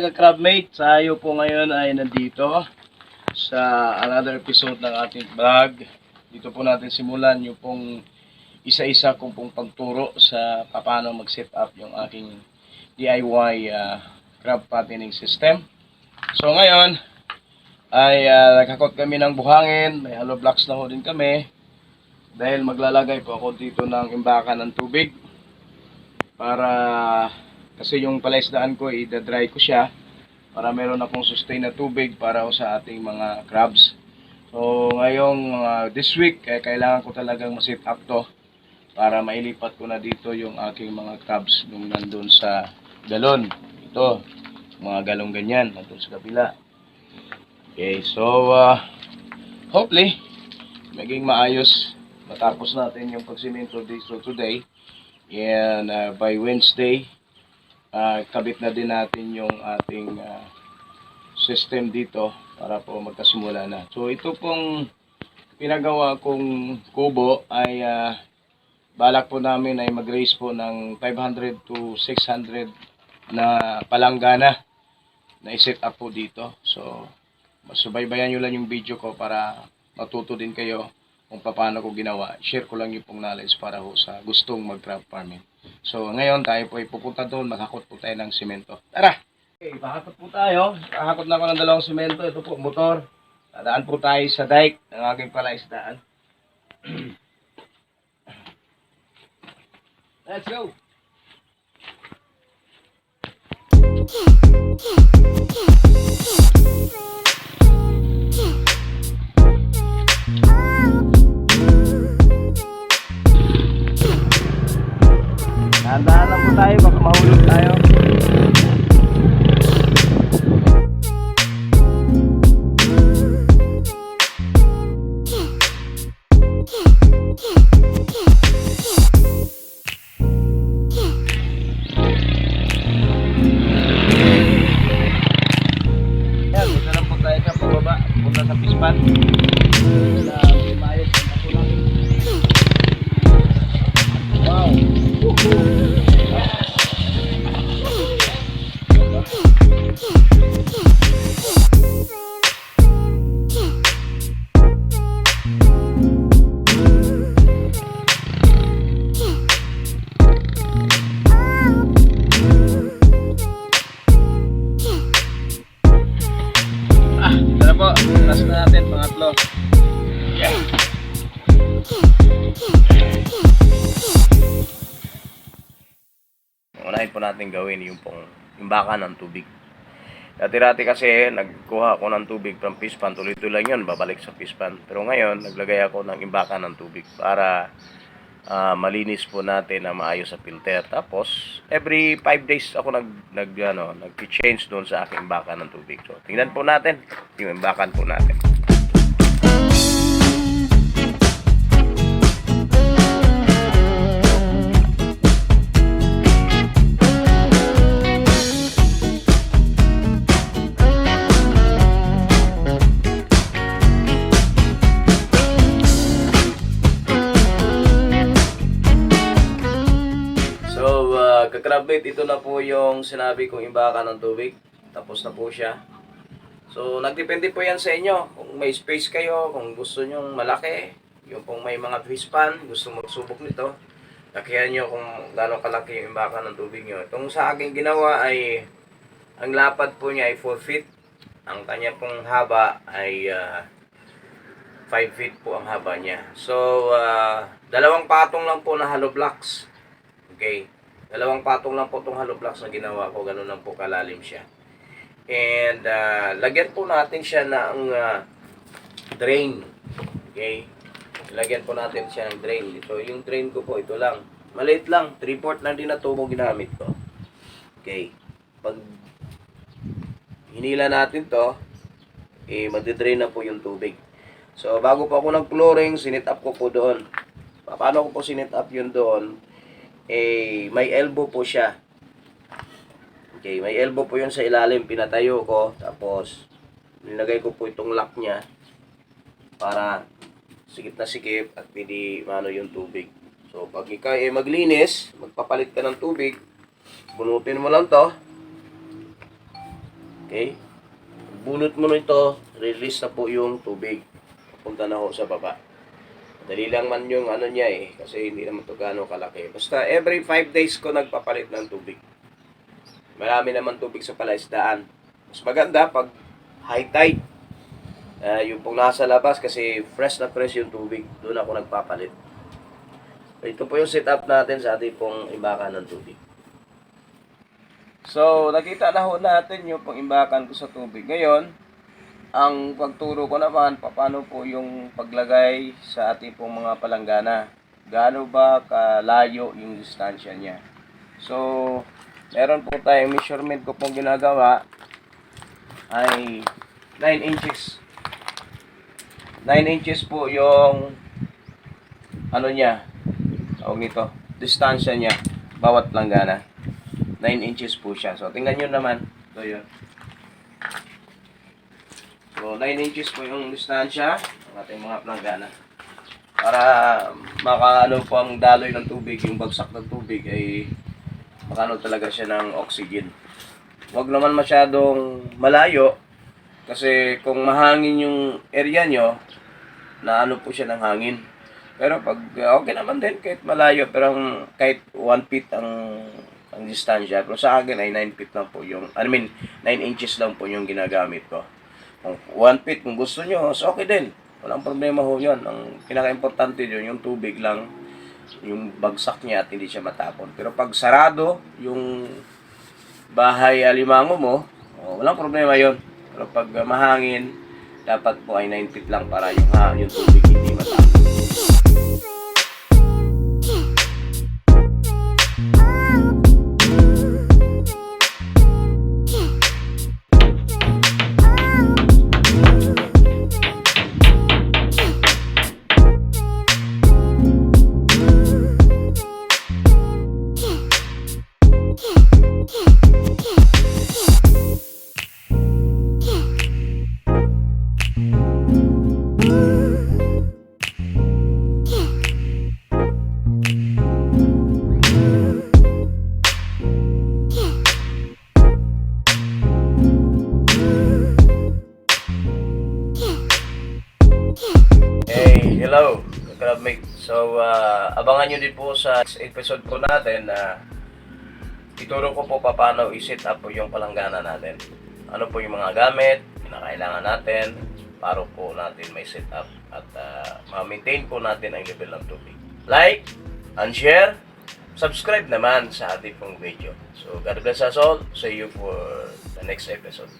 ka-crabmate, tayo po ngayon ay nandito sa another episode ng ating vlog. Dito po natin simulan yung pong isa-isa kong pong pagturo sa paano mag-set up yung aking DIY ah, crab fattening system. So ngayon ay uh, nakakot kami ng buhangin, may hollow blocks na ho din kami dahil maglalagay po ako dito ng imbakan ng tubig para kasi yung palaisdaan ko i-dry ko siya para meron akong sustain na tubig para sa ating mga crabs. So ngayong uh, this week eh, kailangan ko talagang ma-set up to para mailipat ko na dito yung aking mga crabs nung nandun sa galon. Ito, mga galong ganyan, nandun sa kabila. Okay, so uh, hopefully maging maayos matapos natin yung pagsimento dito today. And uh, by Wednesday, uh, kabit na din natin yung ating uh, system dito para po magkasimula na. So ito pong pinagawa kong kubo ay uh, balak po namin ay mag-raise po ng 500 to 600 na palanggana na i-set up po dito. So masubaybayan nyo lang yung video ko para matuto din kayo kung paano ko ginawa. Share ko lang yung pong knowledge para ho sa gustong mag-crab farming. So, ngayon tayo po ay pupunta doon, makakot po tayo ng simento. Tara! Okay, pakakot po tayo. Pakakot na ako ng dalawang simento. Ito po, motor. Dadaan po tayo sa dike ng aking palaisdaan. Let's go! Dahan-dahan lang po tayo, baka mahulog tayo. Yan, dito lang po tayo sa pababa, punta sa pispan. Po natin gawin yung pong imbakan ng tubig. Dati-dati kasi nagkuha ako ng tubig from fish pan, tuloy-tuloy lang yun, babalik sa fish pan. Pero ngayon, naglagay ako ng imbakan ng tubig para ah, malinis po natin na maayos sa filter. Tapos, every 5 days ako nag, nag, ano, nag-change doon sa aking imbakan ng tubig. So, tingnan po natin yung imbakan po natin. Uh, ito na po yung sinabi kong imbaka ng tubig. Tapos na po siya. So, nagdepende po yan sa inyo. Kung may space kayo, kung gusto nyong malaki, yung pong may mga fish pan, gusto magsubok nito, lakihan nyo kung gano'ng kalaki yung imbaka ng tubig nyo. Itong sa aking ginawa ay, ang lapad po niya ay 4 feet. Ang kanya pong haba ay uh, 5 feet po ang haba niya. So, uh, dalawang patong lang po na hollow blocks. Okay. Dalawang patong lang po itong hollow blocks na ginawa ko. Ganun lang po kalalim siya. And uh, lagyan po natin siya ng uh, drain. Okay. Lagyan po natin siya ng drain. Ito, yung drain ko po, ito lang. Maliit lang. 3-port lang din na tubo ginamit ko. Okay. Pag hinila natin to, eh, magdidrain na po yung tubig. So, bago po ako nag-flooring, sinit up ko po doon. Paano ko po sinit up yun doon? Eh, may elbow po siya. Okay, may elbow po yun sa ilalim. Pinatayo ko. Tapos, nilagay ko po itong lock niya para sikip na sikip at pwede mano yung tubig. So, pag ikaw eh maglinis, magpapalit ka ng tubig, bunutin mo lang to. Okay? Bunot mo nito, release na po yung tubig. Punta na ho sa baba. Dali lang man yung ano niya eh, kasi hindi naman to gaano kalaki. Basta every 5 days ko nagpapalit ng tubig. Marami naman tubig sa palaisdaan. Mas maganda pag high tide. Ah, yung pong nasa labas kasi fresh na fresh yung tubig. Doon ako nagpapalit. Ito po yung setup natin sa ating pong imbakan ng tubig. So, nakita na ho natin yung pang-imbakan ko sa tubig. Ngayon, ang pagturo ko naman, paano po yung paglagay sa ating pong mga palanggana. Gaano ba kalayo yung distansya niya. So, meron po tayong measurement ko pong ginagawa ay 9 inches. 9 inches po yung ano niya, tawag nito, distansya niya, bawat planggana. 9 inches po siya. So, tingnan nyo naman. Ito yun. So, 9 inches po yung distansya ng ating mga planggana. Para makaano po ang daloy ng tubig, yung bagsak ng tubig ay makano talaga siya ng oxygen. Huwag naman masyadong malayo kasi kung mahangin yung area nyo, na ano po siya ng hangin. Pero pag uh, okay naman din kahit malayo pero ang, kahit 1 feet ang ang distansya. Pero sa akin ay 9 feet lang po yung I mean 9 inches lang po yung ginagamit ko. 1 feet kung gusto nyo, so okay din. Walang problema ho yun. Ang pinaka-importante yun, yung tubig lang, yung bagsak niya at hindi siya matapon. Pero pag sarado, yung bahay alimango mo, oh, walang problema yon. Pero pag mahangin, dapat po ay 9 feet lang para yung, ha, yung tubig hindi matapon. Hello, Clubmate. So, uh, abangan nyo din po sa next episode po natin na ituro ko po paano i-set up po yung palanggana natin. Ano po yung mga gamit, kinakailangan natin, para po natin may set up at uh, ma-maintain po natin ang level ng tubig. Like and share, subscribe naman sa ating pong video. So, God bless us all. See you for the next episode.